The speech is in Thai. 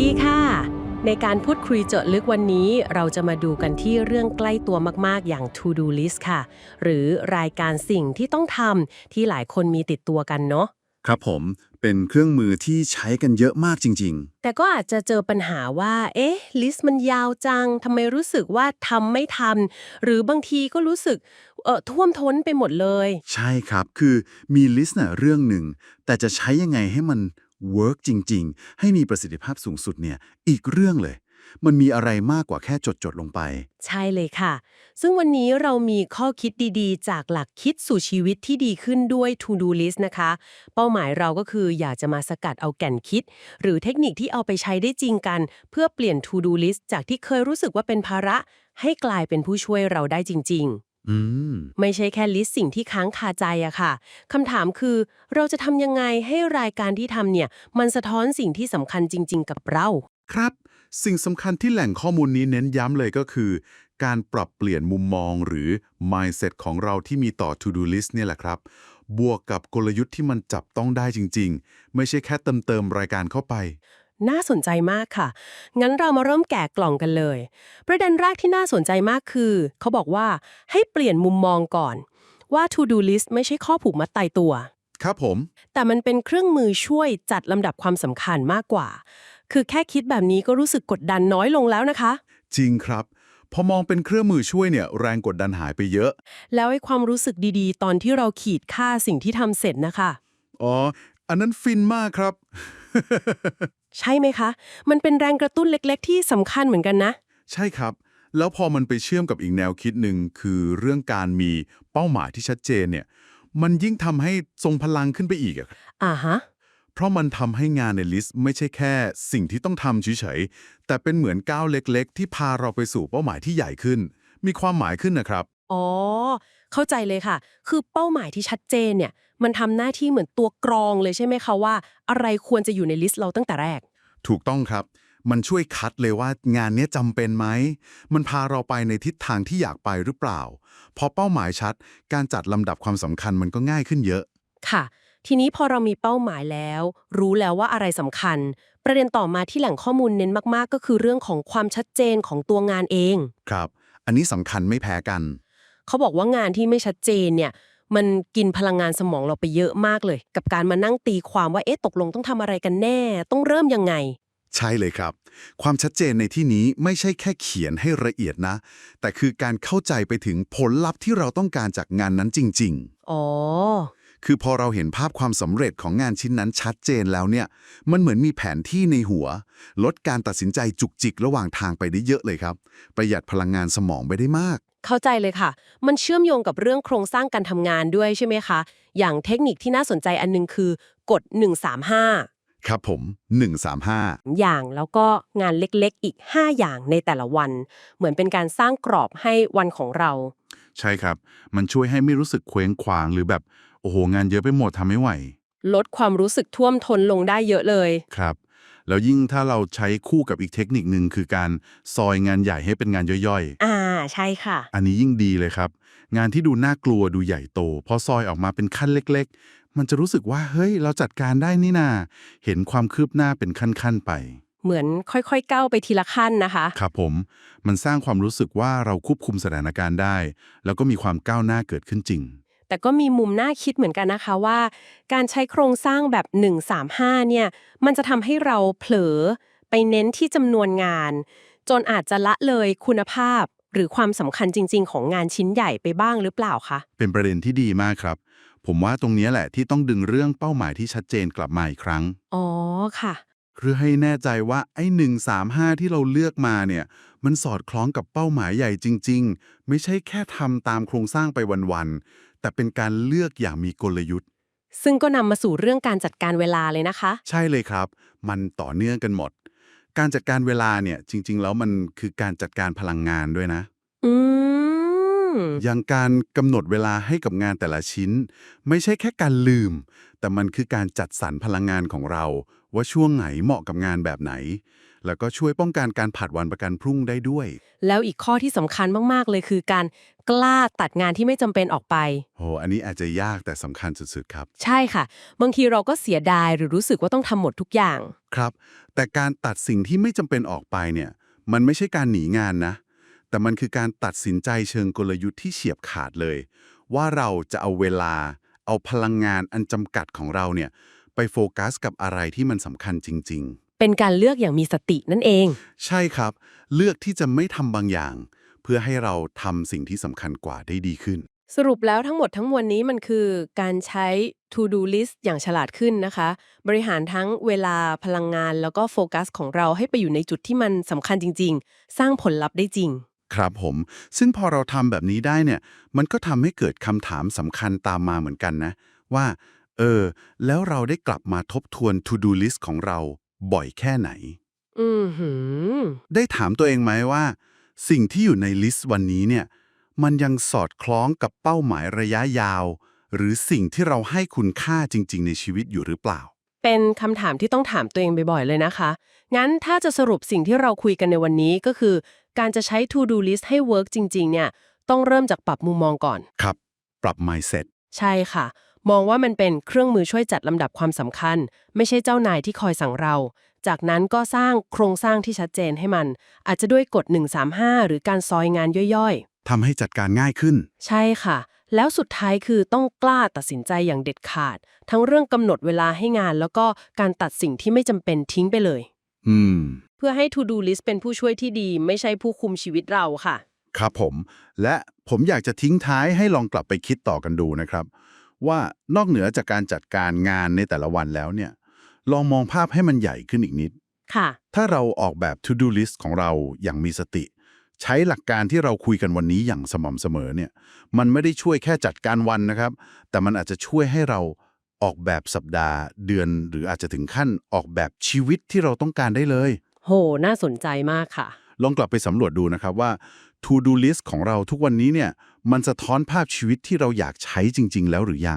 ดีค่ะ ในการพูดคุยเจาะลึกวันนี้ เราจะมาดูกันที่เรื่องใกล้ตัวมากๆ อย่าง To Do List ค่ะ หรือรายการสิ่งที่ต้องทำที่หลายคนมีติดตัวกันเนาะ ครับผม เป็นเครื่องมือที่ใช้กันเยอะมากจริงแต่ก็อาจจะเจอปัญหาว่า เอ๊ะ ลิสต์มันยาวจัง ทำไมรู้สึกว่าทำไม่ทัน หรือบางทีก็รู้สึก เออท่วมท้นไปหมดเลยๆใช่ครับ คือมีลิสต์น่ะเรื่องหนึ่ง แต่จะใช้ยังไงให้มัน เวิร์กจริง ๆ ให้มีประสิทธิภาพสูงสุดเนี่ยอีกเรื่องเลย มันมีอะไรมากกว่าแค่จด ๆ ลงไป ใช่เลยค่ะ ซึ่งวันนี้เรามีข้อคิดดีๆ จากหลักคิดสู่ชีวิตที่ดีขึ้นด้วย To Do List นะคะ เป้าหมายเราก็คืออยากจะมาสกัดเอาแก่นคิด หรือเทคนิคที่เอาไปใช้ได้จริงกัน เพื่อเปลี่ยน To Do List จากที่เคยรู้สึกว่าเป็นภาระ ให้กลายเป็นผู้ช่วยเราได้จริง ๆ อืม ไม่ใช่แค่ลิสต์สิ่งที่ค้างคาใจอะค่ะคำถามคือ เราจะทำยังไงให้รายการที่ทำเนี่ย มันสะท้อนสิ่งที่สำคัญจริง ๆ กับเรา ครับ สิ่งสำคัญที่แหล่งข้อมูลนี้เน้นย้ำเลยก็คือ การปรับเปลี่ยนมุมมองหรือ mindset ของเราที่มีต่อ to do list เนี่ยแหละครับ บวกกับกลยุทธ์ที่มันจับต้องได้จริง ๆ ไม่ใช่แค่เติมเติมรายการเข้าไป น่าสนใจมากค่ะ งั้นเรามาเริ่มแกะกล่องกันเลย ประเด็นแรกที่น่าสนใจมากคือ เขาบอกว่าให้เปลี่ยนมุมมองก่อน ว่า to do list ไม่ใช่ข้อผูกมัดตายตัว ครับผม แต่มันเป็นเครื่องมือช่วยจัดลำดับความสำคัญมากกว่า คือแค่คิดแบบนี้ก็รู้สึกกดดันน้อยลงแล้วนะคะ จริงครับ พอมองเป็นเครื่องมือช่วยเนี่ยแรงกดดันหายไปเยอะ แล้วไอ้ความรู้สึกดีๆ ตอนที่เราขีดค่าสิ่งที่ทำเสร็จนะคะ อ๋อ อันนั้นฟินมากครับ ใช่ไหมคะ มันเป็นแรงกระตุ้นเล็กๆ ที่สำคัญเหมือนกันนะ ใช่ครับ แล้วพอมันไปเชื่อมกับอีกแนวคิดหนึ่งคือเรื่องการมีเป้าหมายที่ชัดเจนเนี่ย มันยิ่งทำให้ทรงพลังขึ้นไปอีกอะอ่าฮะ เพราะมันทำให้งานในลิสต์ไม่ใช่แค่สิ่งที่ต้องทำเฉยๆ แต่เป็นเหมือนก้าวเล็ก ๆ ที่พาเราไปสู่เป้าหมายที่ใหญ่ขึ้น มีความหมายขึ้นนะครับ อ๋อ เข้าใจเลยค่ะ คือเป้าหมายที่ชัดเจนเนี่ย มันทำหน้าที่เหมือนตัวกรองเลยใช่ไหมคะว่า อะไรควรจะอยู่ในลิสต์เราตั้งแต่แรก ถูกต้องครับ มันช่วยคัดเลยว่างานเนี้ยจำเป็นไหม มันพาเราไปในทิศทางที่อยากไปหรือเปล่า พอเป้าหมายชัด การจัดลำดับความสำคัญมันก็ง่ายขึ้นเยอะ ค่ะ ทีนี้พอเรามีเป้าหมายแล้ว รู้แล้วว่าอะไรสำคัญ ประเด็นต่อมาที่แหล่งข้อมูลเน้นมากๆ ก็คือเรื่องของความชัดเจนของตัวงานเอง ครับ อันนี้สำคัญไม่แพ้กัน เขาบอกว่างานที่ไม่ชัดเจนเนี่ย มันกินพลังงานสมองเราไปเยอะมากเลย กับการมานั่งตีความว่าเอ๊ะตกลงต้องทำอะไรกันแน่ ต้องเริ่มยังไง ใช่เลยครับ ความชัดเจนในที่นี้ไม่ใช่แค่เขียนให้ละเอียดนะ แต่คือการเข้าใจไปถึงผลลัพธ์ที่เราต้องการจากงานนั้นจริง ๆ อ๋อ คือพอเราเห็นภาพความสำเร็จของงานชิ้นนั้นชัดเจนแล้วเนี่ย มันเหมือนมีแผนที่ในหัว ลดการตัดสินใจจุกจิกระหว่างทางไปได้เยอะเลยครับ ประหยัดพลังงานสมองไปได้มาก เข้าใจเลยค่ะ มันเชื่อมโยงกับเรื่องโครงสร้างการทำงานด้วยใช่ไหมคะ อย่างเทคนิคที่น่าสนใจอันนึงคือกฎ135 ครับผม 135 อย่างแล้วก็งานเล็กๆ อีก 5 อย่างในแต่ละวัน เหมือนเป็นการสร้างกรอบให้วันของเรา ใช่ครับ มันช่วยให้ไม่รู้สึกเคว้งขวางหรือแบบ โอ้โห งานเยอะไปหมดทำไม่ไหว ลดความรู้สึกท่วมท้นลงได้เยอะเลย ครับ แล้วยิ่งถ้าเราใช้คู่กับอีกเทคนิคหนึ่งคือการซอยงานใหญ่ให้เป็นงานย่อยๆอ่าใช่ค่ะอันนี้ยิ่งดีเลยครับ งานที่ดูน่ากลัวดูใหญ่โต พอซอยออกมาเป็นขั้นเล็ก ๆ มันจะรู้สึกว่าเฮ้ย เราจัดการได้นี่นาเห็นความคืบหน้าเป็นขั้นๆไป เหมือนค่อยๆก้าวไปทีละขั้นนะคะ ครับผม มันสร้างความรู้สึกว่าเราควบคุมสถานการณ์ได้ แล้วก็มีความก้าวหน้าเกิดขึ้นจริง แต่ก็มีมุมน่าคิดเหมือนกันนะคะว่า การใช้โครงสร้างแบบ 135 เนี่ย มันจะทำให้เราเผลอไปเน้นที่จำนวนงาน จนอาจจะละเลยคุณภาพหรือความสำคัญจริง ๆ ของงานชิ้นใหญ่ไปบ้างหรือเปล่าคะ เป็นประเด็นที่ดีมากครับ ผมว่าตรงนี้แหละที่ต้องดึงเรื่องเป้าหมายที่ชัดเจนกลับมาอีกครั้ง อ๋อค่ะเพื่อให้แน่ใจว่าไอ้135ที่เราเลือกมาเนี่ย มันสอดคล้องกับเป้าหมายใหญ่จริง ๆ ไม่ใช่แค่ทำตามโครงสร้างไปวันๆ แต่เป็นการเลือกอย่างมีกลยุทธ์ ซึ่งก็นำมาสู่เรื่องการจัดการเวลาเลยนะคะ ใช่เลยครับ มันต่อเนื่องกันหมด การจัดการเวลาเนี่ยจริง ๆ แล้วมันคือการจัดการพลังงานด้วยนะ อืม อย่างการกำหนดเวลาให้กับงานแต่ละชิ้น ไม่ใช่แค่การลืม แต่มันคือการจัดสรรพลังงานของเรา ว่าช่วงไหนเหมาะกับงานแบบไหน แล้วก็ช่วยป้องกันการผัดวันประกันพรุ่งได้ด้วย แล้วอีกข้อที่สำคัญมาก ๆ เลยคือการกล้าตัดงานที่ไม่จำเป็นออกไป โห อันนี้อาจจะยากแต่สำคัญสุดๆครับ ใช่ค่ะ บางทีเราก็เสียดายหรือรู้สึกว่าต้องทำหมดทุกอย่าง ครับ แต่การตัดสิ่งที่ไม่จำเป็นออกไปเนี่ย มันไม่ใช่การหนีงานนะ แต่มันคือการตัดสินใจเชิงกลยุทธ์ที่เฉียบขาดเลย ว่าเราจะเอาเวลา เอาพลังงานอันจำกัดของเราเนี่ย ไปโฟกัสกับอะไรที่มันสำคัญจริง เป็นการเลือกอย่างมีสตินั่นเองๆใช่ครับ เลือกที่จะไม่ทำบางอย่าง เพื่อให้เราทำสิ่งที่สำคัญกว่าได้ดีขึ้น สรุปแล้วทั้งหมดทั้งมวลนี้มันคือการใช้ to do list อย่างฉลาดขึ้นนะคะ บริหารทั้งเวลาพลังงาน แล้วก็โฟกัสของเราให้ไปอยู่ในจุดที่มันสำคัญจริง ๆ สร้างผลลัพธ์ได้จริง ครับผม ซึ่งพอเราทำแบบนี้ได้เนี่ย มันก็ทำให้เกิดคำถามสำคัญตามมาเหมือนกันนะ ว่า เออ แล้วเราได้กลับมาทบทวน to do list ของเรา บ่อยแค่ไหน อือหือ ได้ถามตัวเองไหมว่า สิ่งที่อยู่ในลิสต์วันนี้เนี่ย มันยังสอดคล้องกับเป้าหมายระยะยาว หรือสิ่งที่เราให้คุณค่าจริง ๆ ในชีวิตอยู่หรือเปล่า เป็นคำถามที่ต้องถามตัวเองบ่อยๆเลยนะคะ งั้นถ้าจะสรุปสิ่งที่เราคุยกันในวันนี้ก็คือ การจะใช้ to do list ให้ work จริง ๆ เนี่ย ต้องเริ่มจากปรับมุมมองก่อน ครับ ปรับ mindset ใช่ค่ะ มองว่ามันเป็นเครื่องมือช่วยจัดลำดับความสำคัญ ไม่ใช่เจ้านายที่คอยสั่งเรา จากนั้นก็สร้างโครงสร้างที่ชัดเจนให้มัน อาจจะด้วยกฎ 135 หรือการซอยงานย่อยทำให้จัดการง่ายขึ้นๆใช่ค่ะ แล้วสุดท้ายคือต้องกล้าตัดสินใจอย่างเด็ดขาด ทั้งเรื่องกำหนดเวลาให้งาน แล้วก็การตัดสิ่งที่ไม่จำเป็นทิ้งไปเลย อืม เพื่อให้ to do list เป็นผู้ช่วยที่ดี ไม่ใช่ผู้คุมชีวิตเราค่ะ ครับผม และผมอยากจะทิ้งท้ายให้ลองกลับไปคิดต่อกันดูนะครับ ว่านอกเหนือจากการจัดการงานในแต่ละวันแล้วเนี่ย ลองมองภาพให้มันใหญ่ขึ้นอีกนิด ค่ะ ถ้าเราออกแบบ to do list ของเราอย่างมีสติ ใช้หลักการที่เราคุยกันวันนี้อย่างสม่ำเสมอเนี่ย มันไม่ได้ช่วยแค่จัดการวันนะครับ แต่มันอาจจะช่วยให้เราออกแบบสัปดาห์ เดือนหรืออาจจะถึงขั้นออกแบบชีวิตที่เราต้องการได้เลย โห น่าสนใจมากค่ะ ลองกลับไปสำรวจดูนะครับว่า to do list ของเราทุกวันนี้เนี่ยมันสะท้อนภาพชีวิตที่เราอยากใช้จริง ๆ แล้วหรือยัง